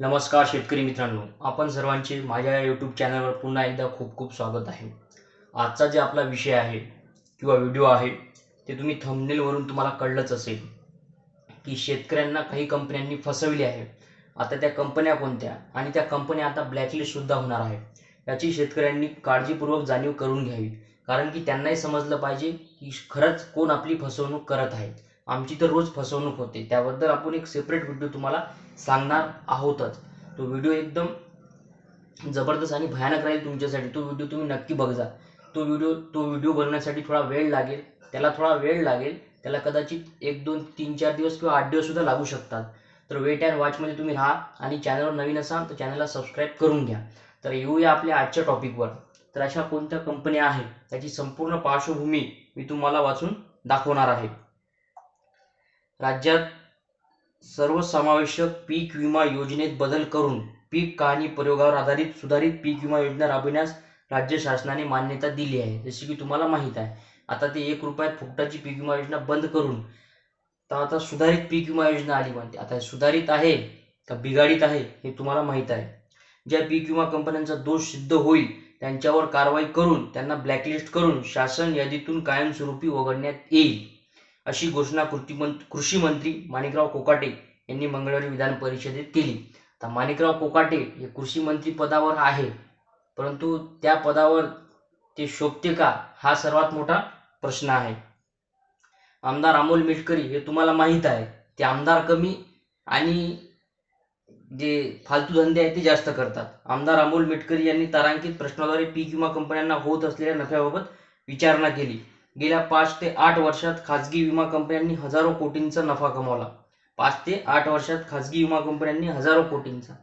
नमस्कार शेतकरी मित्रांनो आपण सर्वांचे माझ्या या यूट्यूब चॅनलवर पुन्हा एकदा खूप खूप स्वागत आहे. आजचा जे आपला विषय आहे किंवा व्हिडिओ आहे ते तुम्ही थंबनेलवरून तुम्हाला कळलंच असेल की शेतकऱ्यांना काही कंपन्यांनी फसविले आहे. आता त्या कंपन्या कोणत्या? आणि त्या कंपन्या आता ब्लॅकलिस्टसुद्धा होणार आहे. याची शेतकऱ्यांनी काळजीपूर्वक जाणीव करून घ्यावी. कारण की त्यांनाही समजलं पाहिजे की खरंच कोण आपली फसवणूक करत आहे. आमची तर रोज फसवणूक होते. त्याबद्दल आपण एक सेपरेट व्हिडिओ तुम्हाला सांगणार आहोतच. तो व्हिडिओ एकदम जबरदस्त आणि भयानक राहील तुमच्यासाठी. तो व्हिडिओ तुम्ही नक्की बघजा. तो व्हिडिओ तो व्हिडिओ बनण्यासाठी थोडा वेळ लागेल. त्याला थोडा वेळ लागेल. त्याला कदाचित एक दोन तीन चार दिवस किंवा आठ दिवस सुद्धा लागू शकतात. तर वेट अँड वॉचमध्ये तुम्ही राहा आणि चॅनलवर नवीन असाल तर चॅनलला सबस्क्राईब करून घ्या. तर येऊया आपल्या आजच्या टॉपिकवर तर अशा कोणत्या कंपन्या आहेत? त्याची संपूर्ण पार्श्वभूमी मी तुम्हाला वाचून दाखवणार आहे. राज्यात सर्वसमावेशक पीक विमा योजनेत बदल करून पीक कहाणी प्रयोगावर आधारित सुधारित पीक विमा योजना राबविण्यास राज्य शासनाने मान्यता दिली आहे. जशी की तुम्हाला माहीत आहे आता ते एक रुपयात फुकटाची पीक विमा योजना बंद करून तर आता सुधारित पीक विमा योजना आली म्हणते. आता सुधारित आहे का बिघाडीत आहे हे तुम्हाला माहीत आहे. ज्या पीक विमा कंपन्यांचा दोष सिद्ध होईल त्यांच्यावर कारवाई करून त्यांना ब्लॅकलिस्ट करून शासन यादीतून कायमस्वरूपी वगळण्यात येईल. अशी घोषणा कृषी मंत्री माणिकराव कोकाटे यांनी मंगळवारी विधान परिषदेत केली. आता माणिकराव कोकाटे हे कृषी मंत्री पदावर आहे परंतु त्या पदावर ते शोभते का हा सर्वात मोठा प्रश्न आहे. आमदार अमोल मिटकरी हे तुम्हाला माहीत आहे ते आमदार कमी आणि जे फालतू धंदे आहेत ते जास्त करतात. आमदार अमोल मिटकरी यांनी तारांकित प्रश्नाद्वारे पीक विमा कंपन्यांना होत असलेल्या नफ्याबाबत विचारणा केली. गेल्या पाच ते आठ वर्षात खाजगी विमा कंपन्यांनी हजारो कोटींचा नफा कमावला. पाच ते आठ वर्षात खाजगी विमा कंपन्यांनी हजारो कोटींचा.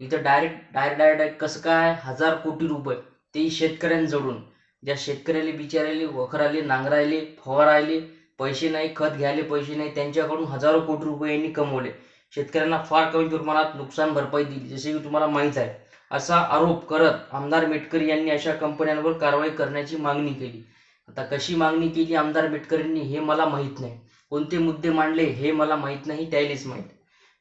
इथं डायरेक्ट डायरेक्ट डायरेक्ट कसं काय? हजार कोटी रुपये. तेही शेतकऱ्यांजवळून ज्या शेतकऱ्याले बिचारायले वखराले नांगरायले फवारायले पैसे नाही खत घ्यायले पैसे नाही त्यांच्याकडून हजारो कोटी रुपये यांनी कमवले. शेतकऱ्यांना फार कमी प्रमाणात नुकसान भरपाई दिली जसे की तुम्हाला माहीत आहे. असा आरोप करत आमदार मेटकरी यांनी अशा कंपन्यांवर कारवाई करण्याची मागणी केली. आता कशी मागणी केली आमदार मेटकरींनी हे मला माहीत नाही. कोणते मुद्दे मांडले हे मला माहीत नाही त्यालाच माहीत.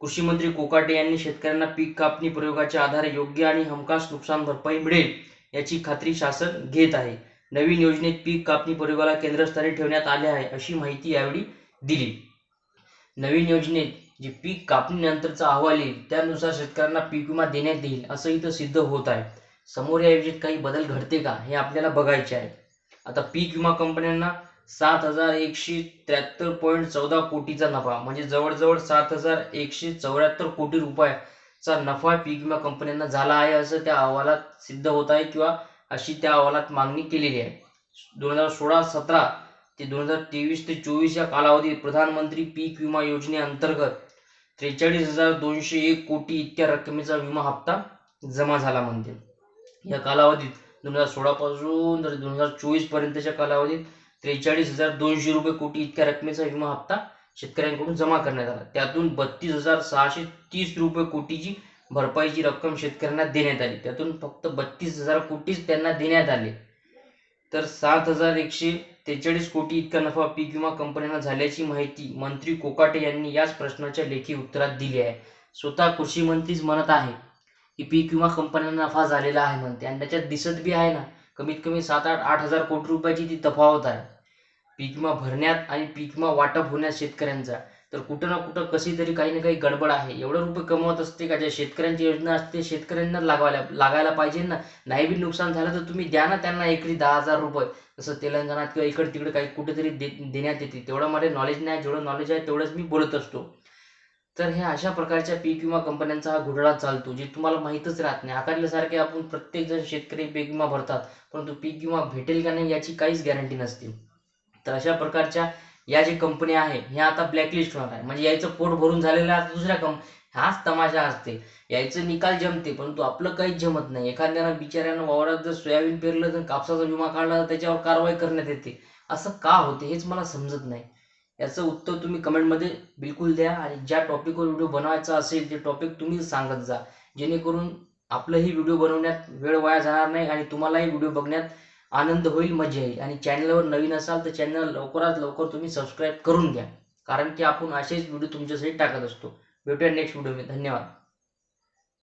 कृषी मंत्री कोकाटे यांनी शेतकऱ्यांना पीक कापणी प्रयोगाच्या आधारे योग्य आणि हमखास नुकसान भरपाई मिळेल याची खात्री शासन घेत आहे. नवीन योजनेत पीक कापणी प्रयोगाला केंद्रस्थानी ठेवण्यात आले आहे अशी माहिती यावेळी दिली. नवीन योजनेत जे पीक कापणीनंतरचा अहवाल येईल त्यानुसार शेतकऱ्यांना पीक विमा देण्यात येईल असं इथं सिद्ध होत आहे. समोर या योजनेत काही बदल घडते का हे आपल्याला बघायचे आहे. आता पीक विमा कंपन्यांना सात हजार एकशे त्र्याहत्तर पॉईंट चौदा कोटीचा नफा म्हणजे जवळजवळ सात हजार एकशे चौऱ्याहत्तर कोटी रुपयाचा नफा पीक विमा कंपन्यांना झाला आहे असं त्या अहवालात सिद्ध होत आहे किंवा अशी त्या अहवालात मागणी केलेली आहे. दोन हजार सोळा सतरा ते दोन हजार तेवीस ते चोवीस या कालावधीत प्रधानमंत्री पीक विमा योजनेअंतर्गत त्रेचाळीस हजार दोनशे एक कोटी इतक्या रकमेचा विमा हप्ता जमा झाला म्हणते या कालावधीत दोन हजार सोळापासून तर दोन हजार चोवीस पर्यंतच्या कालावधीत त्रेचाळीस हजार दोनशे रुपये कोटी इतक्या रकमेचा विमा हप्ता शेतकऱ्यांकडून जमा करण्यात आला. त्यातून बत्तीस हजार सहाशे तीस रुपये कोटीची भरपाईची रक्कम शेतकऱ्यांना देण्यात आली. त्यातून फक्त बत्तीस हजार कोटीच त्यांना देण्यात आले. तर सात हजार एकशे त्रेचाळीस कोटी इतका नफा पीक विमा कंपन्यांना झाल्याची माहिती मंत्री कोकाटे यांनी याच प्रश्नाच्या लेखी उत्तरात दिली आहे. स्वतः कृषी मंत्रीच म्हणत आहे की पीक विमा कंपन्यांना नफा झालेला आहे म्हणते. आणि त्याच्यात दिसत बी आहे ना कमीत कमी सात आठ आठ हजार कोटी रुपयाची ती तफावत आहे. पीक विमा भरण्यात आणि पीक विमा वाटप होण्यात शेतकऱ्यांचा. तर कुठं ना कुठं कशी तरी काही ना काही गडबड आहे. एवढं रुपये कमवत असते का ज्या शेतकऱ्यांची योजना असते शेतकऱ्यांना लागायला लागायला पाहिजे ना. नाही बी नुकसान झालं तर तुम्ही द्या ना त्यांना एकरी दहा हजार रुपये. जसं तेलंगणात किंवा इकडे तिकडे काही कुठेतरी दे देण्यात येते. तेवढं मला नॉलेज नाही जेवढं नॉलेज आहे तेवढंच मी बोलत असतो. तर ह्या अशा प्रकारच्या पीक विमा कंपन्यांचा हा घोटाळा चालतो जे तुम्हाला माहीतच राहत नाही. आकारल्यासारखे आपण प्रत्येक जण शेतकरी पीक विमा भरतात परंतु पीक विमा भेटेल का नाही याची काहीच गॅरंटी नसते. तर अशा प्रकारच्या या जे कंपन्या आहे ह्या आता ब्लॅकलिस्ट होणार आहे. म्हणजे यायचं पोट भरून झालेलं आहे दुसऱ्या कंप हाच तमाशा असते. यायचं निकाल जमते परंतु आपलं काहीच जमत नाही. एखाद्यानं बिचाऱ्यानं वावरात जर सोयाबीन पेरलं तर कापसाचा विमा काढला तर त्याच्यावर कारवाई करण्यात येते. असं का होते हेच मला समजत नाही. याचं उत्तर तुम्ही कमेंटमध्ये बिलकुल द्या आणि ज्या टॉपिकवर व्हिडिओ बनवायचा असेल ते टॉपिक तुम्ही सांगत जा. जेणेकरून आपलंही व्हिडिओ बनवण्यात वेळ वाया जाणार नाही आणि तुम्हालाही व्हिडिओ बघण्यात आनंद होईल मजा येईल. आणि चॅनलवर नवीन असाल तर चॅनल लवकरात लवकर तुम्ही सबस्क्राईब करून घ्या. कारण की आपण असेच व्हिडिओ तुमच्यासाठी टाकत असतो. भेटूया नेक्स्ट व्हिडिओमध्ये धन्यवाद.